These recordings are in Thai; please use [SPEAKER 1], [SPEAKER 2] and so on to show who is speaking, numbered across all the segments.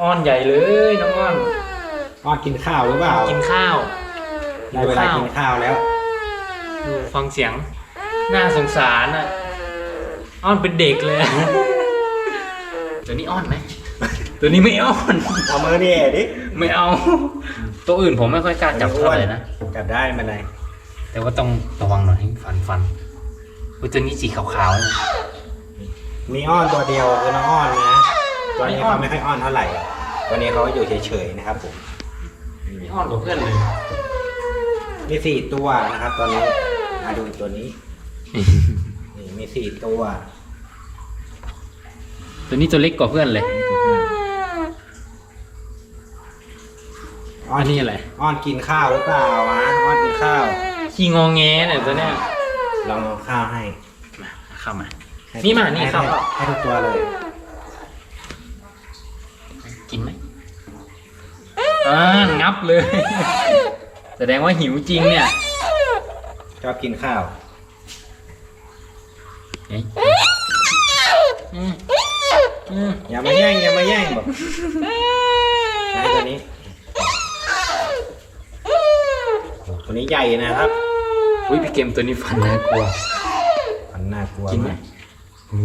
[SPEAKER 1] อ้อนใหญ่เลยน้องอ้อน
[SPEAKER 2] อ้อนกินข้าวหรือเปล่า
[SPEAKER 1] กินข้าว
[SPEAKER 2] ได้เวลากินข้าวแล้ว
[SPEAKER 1] ดูฟังเสียงน่าสงสารอะอ้อนเป็นเด็กเลย ตัวนี้อ้อนไหมตัวนี้ไม่อ้อน
[SPEAKER 2] เอามือนี่ดิ
[SPEAKER 1] ไม่เอา ตัวอื่นผมไม่ค่อยกล้าจับเท่าไหร่นะ
[SPEAKER 2] จับได้มันไหน
[SPEAKER 1] แต่ว่าต้องระวังหน่อยฟันฟันอุ๊ยตัวนี้สีขาวๆนะ
[SPEAKER 2] มีอ้อนตัวเดียวคือน้องอ้อนนะ ตัวนี้
[SPEAKER 1] ไม่อ้อน
[SPEAKER 2] เขาไม่ค่อยอ้อนเท่าไหร่ ตัวนี้เขาอยู่เฉยๆนะครับผม
[SPEAKER 1] ไม่อ้อนกว่าเพื่อนเลย
[SPEAKER 2] มีสี่ตัวนะครับตอนนี้มาดูตัวนี้ นี่มีสี่ตัว
[SPEAKER 1] ตัวนี้ตัวเล็กกว่าเพื่อนเลย
[SPEAKER 2] อ้อ
[SPEAKER 1] อั
[SPEAKER 2] น
[SPEAKER 1] นนี้อะไร
[SPEAKER 2] อ้อนกินข้าวหรือเปล่าวะอ้อนกินข้าว
[SPEAKER 1] ขี้งองแงเนี่ยตัวเนี้ย
[SPEAKER 2] ลองเอาข้าวให้
[SPEAKER 1] มาเข้ามา
[SPEAKER 2] ให้
[SPEAKER 1] นี่มานี่
[SPEAKER 2] ให้
[SPEAKER 1] ข้าว
[SPEAKER 2] ให้ให้ทุกตัวเลย
[SPEAKER 1] กินไหมอ่างับเลย แสดงว่าหิวจริงเนี่ย
[SPEAKER 2] ชอบกินข้าว
[SPEAKER 1] เฮ้ยอืมอืม
[SPEAKER 2] อย่ามาแย่งอย่ามาแย่งบอกไหนตัวนี้ตัวนี้ใหญ่นะครับ
[SPEAKER 1] อุ้ยพี่เกมตัวนี้ฟันน่ากลัว
[SPEAKER 2] มันน่ากลัว
[SPEAKER 1] กินไหม
[SPEAKER 2] มาก
[SPEAKER 1] โอ้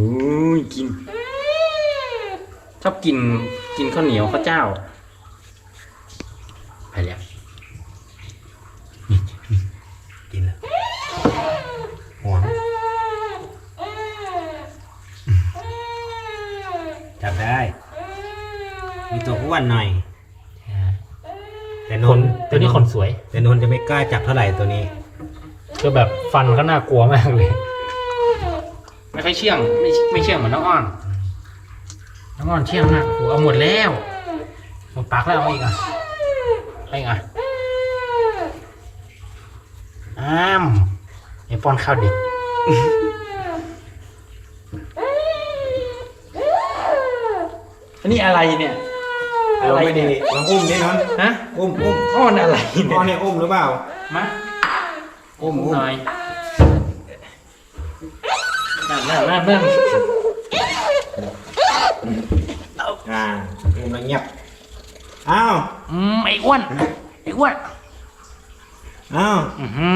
[SPEAKER 1] ยกิน ชอบกิน กินข้าวเหนียวข้าวเจ้า ไปแล้ว
[SPEAKER 2] กินแล้วหวงจับได้ มีตัวอ้วนหน่อย แต่น
[SPEAKER 1] คน
[SPEAKER 2] น
[SPEAKER 1] ตัวนี้คนสวย
[SPEAKER 2] แต่นนจะไม่กล้าจับเท่าไหร่ตัวนี้
[SPEAKER 1] ก็แบบฟันเขาน่ากลัวมากเลย ไม่ค่อยเชื่องไม่ไม่เชื่องเหมือนน้องอ้อน น้องอ้อนเชื่องมากโหเอาหมดแล้วหมดปากแล้วเอาอีกอะเอาอีกอะอ้ามไอป้อนข้าวเด็กอันนี้อะไรเนี่ย อะไร
[SPEAKER 2] ไม่
[SPEAKER 1] เนี่
[SPEAKER 2] ดี
[SPEAKER 1] ย
[SPEAKER 2] ลองอุ้มดินน
[SPEAKER 1] ฮะ
[SPEAKER 2] อุ้มอุ้ม
[SPEAKER 1] อ้อนอะไร
[SPEAKER 2] พ่อ
[SPEAKER 1] เนี่ย
[SPEAKER 2] เนี่ยอุ้มหรือเปล่า
[SPEAKER 1] มา
[SPEAKER 2] อุ้มอุ้ม
[SPEAKER 1] หน่อยนั่นนั่นนั่นนั่น
[SPEAKER 2] อ่าอุ้มแล้วเงียบอ้าว
[SPEAKER 1] อืมไอ้อ้วนไอ้อ้วน
[SPEAKER 2] อ้าว
[SPEAKER 1] อื้อหื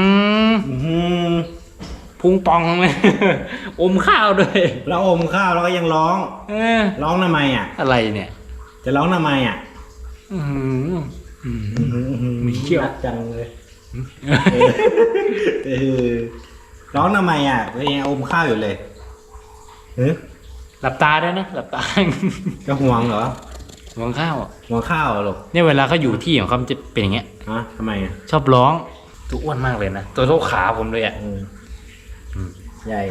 [SPEAKER 1] อ
[SPEAKER 2] อื้อหือ
[SPEAKER 1] พุงปองเลยอมข้าวด้วย
[SPEAKER 2] แล้วอมข้าวแล้วก็ยังร้อง
[SPEAKER 1] เออ
[SPEAKER 2] ร้องทำไมอะ
[SPEAKER 1] อะไรเนี่ย
[SPEAKER 2] จะร้องทำไมอะ
[SPEAKER 1] อื้อหืออื้อหือมีเขี้ยว
[SPEAKER 2] นัดจังเลยเออร้องทำไมอะก็ยังอมข้าวอยู่เลยเฮ้ย
[SPEAKER 1] หลับตาด้วยนะ หลับตา
[SPEAKER 2] จะห่วงเหรอ
[SPEAKER 1] มองข้าวอะ
[SPEAKER 2] ห่วงข้าวเหรอลูก
[SPEAKER 1] เนี่ยเวลาเขาอยู่ที่ของเขามันจะเป็นอย่างเงี้ย
[SPEAKER 2] ฮะทำไมอะ
[SPEAKER 1] ชอบร้อง ตัวอ้วนมากเลยนะ ตัวเท่าขาผมเลยอะ
[SPEAKER 2] อืม
[SPEAKER 1] อืม
[SPEAKER 2] ใหญ่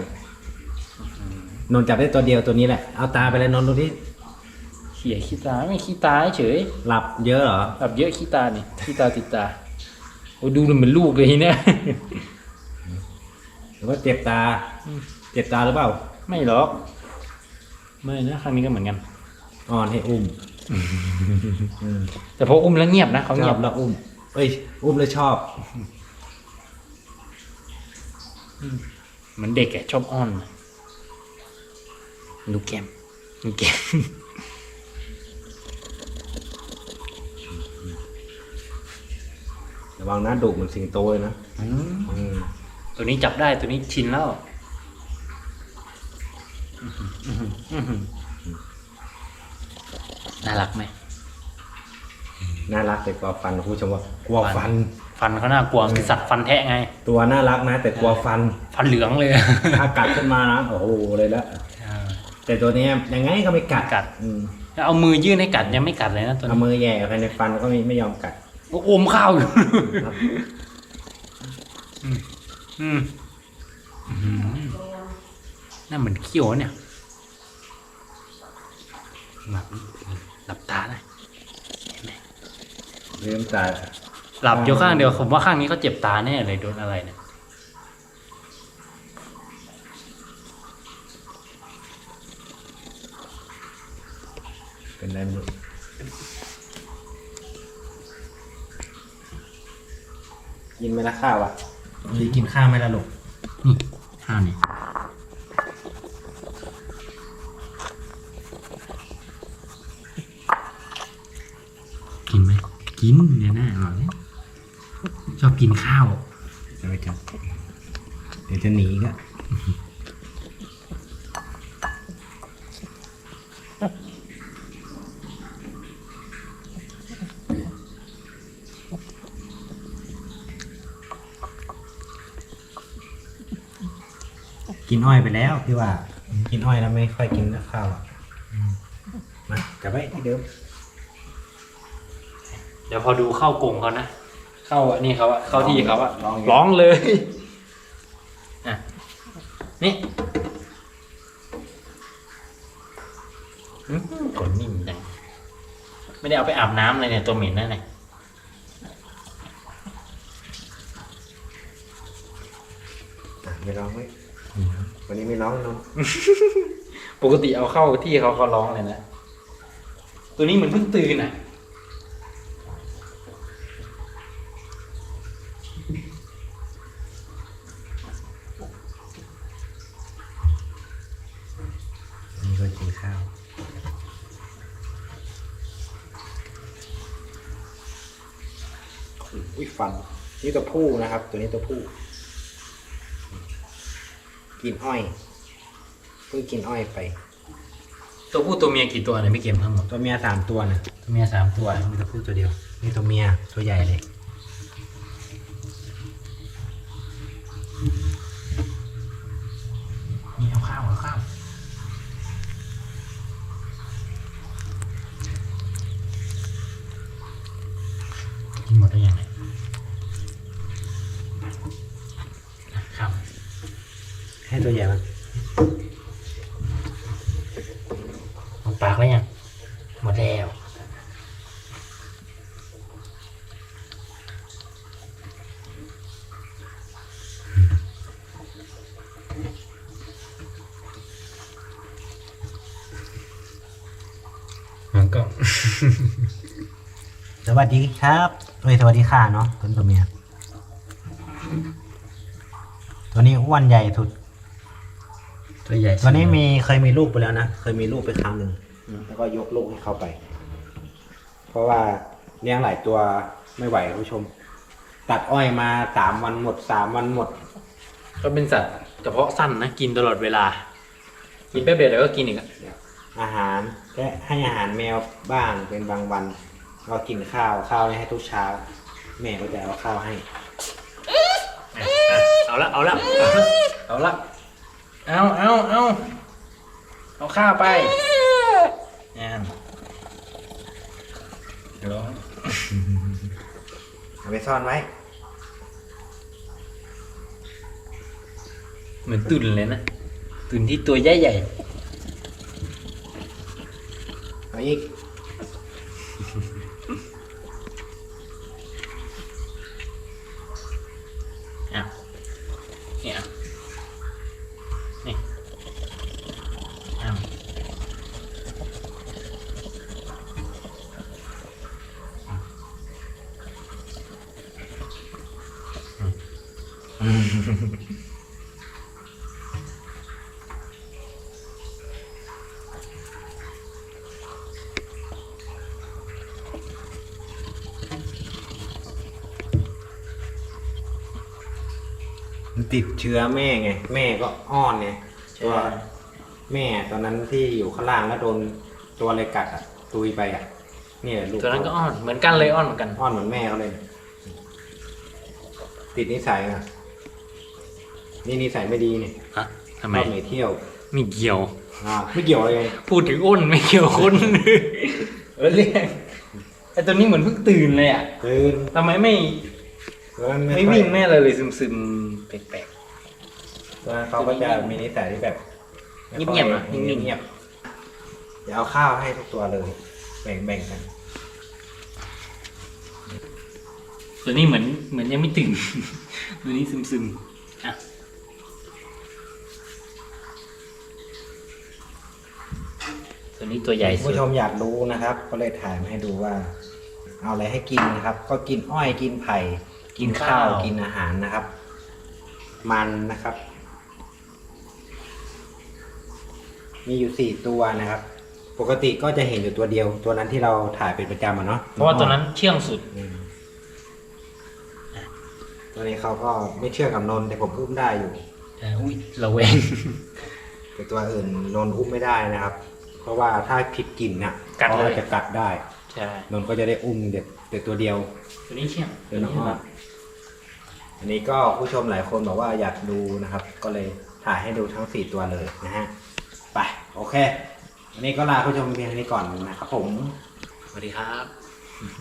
[SPEAKER 2] นนท์จับได้ตัวเดียวตัวนี้แหละ เอาตาไปเลยนนท์ดูที่
[SPEAKER 1] เขี่ยขี้ตาไม่ขี้ตาเฉย
[SPEAKER 2] หลับเยอะเหรอ
[SPEAKER 1] แบบเยอะขี้ตานี่ขี้ตาติดตาโอ้ดูมันเหมือนลูกเลยเนี่ย
[SPEAKER 2] หรือว่าเจ็บตา
[SPEAKER 1] อืม
[SPEAKER 2] เจ็บตาหรือเปล่า
[SPEAKER 1] ไม่หรอก ไม่นะครั้งนี้ก็เหมือนกัน
[SPEAKER 2] อ่อนให้อุ้มอืม
[SPEAKER 1] แต่พออุ้มแล้วเงียบนะเขา
[SPEAKER 2] ช
[SPEAKER 1] เงี
[SPEAKER 2] อย
[SPEAKER 1] บบ
[SPEAKER 2] แล้วอุ้ม เอ้ย อุ้มแล้วชอบ
[SPEAKER 1] เหมือนเด็กอะชอบอ้อนดูแก้มดูแก้ม
[SPEAKER 2] ระวังนะดุเหมือนสิงโตเลยนะ
[SPEAKER 1] อืม
[SPEAKER 2] อืม
[SPEAKER 1] ตัวนี้จับได้ตัวนี้ชินแล้วอื้อหืออื้อหืออื้อหือ น่ารักไหม
[SPEAKER 2] น่ารักแต่กลัวฟันคุณผู้ชมว่ากลัวฟัน
[SPEAKER 1] ฟันเขาน่ากลัวเป็นสัตว์ฟันแทะไง
[SPEAKER 2] ตัวน่ารักนะ แต่กลัวฟัน
[SPEAKER 1] ฟันเหลืองเลย
[SPEAKER 2] ถ้ากัดขึ้นมานะโอ้โหเลยละแต่ตัวเนี้ยยังไงก็ไม่กัด
[SPEAKER 1] กัด
[SPEAKER 2] อืม
[SPEAKER 1] เอามือยื่นให้กัดยังไม่กัดเลยนะตัว
[SPEAKER 2] เอา
[SPEAKER 1] นี้
[SPEAKER 2] มือแหย่ภายในฟันก็ไม่ไม่ยอมกัด
[SPEAKER 1] อมข้าวอยู่
[SPEAKER 2] ครับ
[SPEAKER 1] อืมอืมอืมน่าเหมือนเขี้ยวเนี่ย หลับหลับตาเลย
[SPEAKER 2] ลืมตา
[SPEAKER 1] หลับอยู่ข้างเดียวผมว่าข้างนี้เขาเจ็บตาแน่เลยโดนอะไรเนี่ย
[SPEAKER 2] เป็นไรไม่รู้กินไหมละข้าวอะ ดีกินข้าวไหมละลูก
[SPEAKER 1] นี่ข้าวนี่ กินเนี่ยนะอร่อยนี่ยชอบกินข้าว
[SPEAKER 2] จะไปจับเดี๋ยวจะหนีก็กินอ้อยไปแล้วพี่ว่า กินอ้อยแล้วไม่ค่อยกินข้าวอะมาจับไว้ที่เดิม
[SPEAKER 1] เดี๋ยวพอดูเข้ากรงเขานะ เข้าอันนี้เขาอะเข้าที่เขาอะ
[SPEAKER 2] ร้องอยู่
[SPEAKER 1] ร้องเลยอะนี่อื้อหือขนนิ่มจังไม่ได้เอาไปอาบน้ำเลยเนี่ยตัวเหม็นนั่นไง
[SPEAKER 2] อะไม่ร้องไว้วันนี้ไม่ร้องเนาะ
[SPEAKER 1] ปกติเอาเข้าที่เขาเขาร้องเลยนะ ตัวนี้เหมือนเพิ่งตื่นอะ
[SPEAKER 2] นี่ก็กินข้าว อุ้ยฟัน นี่ตัวผู้นะครับ ตัวนี้ตัวผู้กินอ้อยเพิ่งกินอ้อยไป
[SPEAKER 1] ตัวผู้ตัวเมียกี่ตัวเนี่ยพี่เกมทั้งหมด
[SPEAKER 2] ตัวเมียสามตัวนะ
[SPEAKER 1] ตัวเมียสามตัวมีตัวผู้ตัวเดียว
[SPEAKER 2] นี่ตัวเมียตัวใหญ่เลย
[SPEAKER 1] นี่เอาข้าวเอาข้าวกินหมดได้ยังไงครับ
[SPEAKER 2] ให้ตัวใหญ่มั้ง
[SPEAKER 1] หมดปากแล้วยังหมดแล้วมันก็
[SPEAKER 2] สวัสดีครับเอ้ยสวัสดีค่ะเนาะตัวตัวเมีย ตัวนี้อ้วนใหญ่สุด
[SPEAKER 1] ตัวใหญ่
[SPEAKER 2] ตัวนี้มีเคยมีลูกไปแล้วนะ เคยมีลูกไปครั้งหนึ่งแล้วก็ยกลูกให้เขาไป เพราะว่าเลี้ยงหลายตัวไม่ไหวคุณผู้ชม ตัดอ้อยมาสามวันหมดสามวันหมด
[SPEAKER 1] ก็เป็นสัตว์เฉพาะสั้นนะกินตลอดเวลา กินแป๊บเดียวเดี๋ยวก็กินอีกอะ
[SPEAKER 2] อาหารแค่ให้อาหารแมวบ้างเป็นบางวันก็กินข้าวข้าวเนี่ยให้ทุกเช้า แม่ก็จะเอาข้าวให้
[SPEAKER 1] เอาละเอาละเอาละ เอาเอาเอาเอาข้าวไปงานร้อง
[SPEAKER 2] เอาไปซ่อนไว้
[SPEAKER 1] เหมือนตุ่นเลยนะ ตุ่นที่ตัวใหญ่ใหญ่
[SPEAKER 2] เอาอีก
[SPEAKER 1] ๆอะเนี่ยนี่เอา
[SPEAKER 2] มัน ติดเชื้อแม่ไง แม่ก็อ้อนไงตัวแม่ตอนนั้นที่อยู่ข้างล่างแล้วโดนตัวอะไรกัดอะตุยไปอะนี่แหละลูก
[SPEAKER 1] ตัวนั้นก็อ้อนเหมือนกันเลยอ้อนเหมือนกัน
[SPEAKER 2] อ้อนเหมือนแม่เขาเลย ติดนิสัยอะ นี่นิสัยไม่ดีเนี่ย
[SPEAKER 1] ฮะทำ
[SPEAKER 2] ช
[SPEAKER 1] ไม
[SPEAKER 2] อบหนีเที่ยว
[SPEAKER 1] ไม่เกี่ยว
[SPEAKER 2] อ่าไม่เกี่ยวอะไรเลย
[SPEAKER 1] พูดถึงอ้นไม่เกี่ยวคนเออเรียกไอตัวนี้เหมือนเพิ่งตื่นเลยอะ
[SPEAKER 2] ตื่น
[SPEAKER 1] ทำไมไม่
[SPEAKER 2] ตัวนั้น
[SPEAKER 1] ไม่
[SPEAKER 2] ค่อย
[SPEAKER 1] วิ่งแม่เลยเลยซึมซึมๆแปลก
[SPEAKER 2] ตัวนั้นเขาก็จะมีนิสัยที่แบบ
[SPEAKER 1] เงียบๆนะ
[SPEAKER 2] เงี
[SPEAKER 1] นิ่
[SPEAKER 2] ยบ
[SPEAKER 1] งๆ
[SPEAKER 2] เงียบๆเดี๋ยวเอาข้าวให้ทุกตัวเลย แบ่งแบ่งกัน
[SPEAKER 1] ๆตัวนี้เหมือนเหมือนยังไม่ตื่นตัวนี้ซึมซึมๆอะตัว นี้ตัวใหญ่
[SPEAKER 2] คุณ
[SPEAKER 1] สุด
[SPEAKER 2] ผู้ชมอยากรู้นะครับ ก็เลยถ่ายมาให้ดูว่า เอาอะไรให้กินนะครับ ก็กินอ้อยกินไผ่ กินข้าวกินอาหารนะครับ มันนะครับ มีอยู่สี่ตัวนะครับ ปกติก็จะเห็นอยู่ตัวเดียว ตัวนั้นที่เราถ่ายเป็นประจำอะเนาะ
[SPEAKER 1] เพราะว่าตัวนั้นเชื่องสุด
[SPEAKER 2] อืมตัวนี้เขาก็ไม่เชื่อกับนนท์แต่ผมอุ้มได้อยู่
[SPEAKER 1] แต่อุ้ยระแวง
[SPEAKER 2] แต่ตัวอื่นนนท์อุ้มไม่ได้นะครับ เพราะว่าถ้าผิดกลิ่นน่ะ
[SPEAKER 1] กัดเลย
[SPEAKER 2] ขาจะกัดได้
[SPEAKER 1] ใช่
[SPEAKER 2] นนท์ก็จะได้อุ้มเด็กแต่ตัวเดียว
[SPEAKER 1] ตัวนี้เชื่อง
[SPEAKER 2] เดี๋ยวน้องอ้อมอันนี้ก็ผู้ชมหลายคนบอกว่าอยากดูนะครับ ก็เลยถ่ายให้ดูทั้งสี่ตัวเลยนะฮะไปโอเค วันนี้ก็ลาผู้ชมเพียงเท่านี้ก่อนนะครับผม
[SPEAKER 1] สวัสดีครับ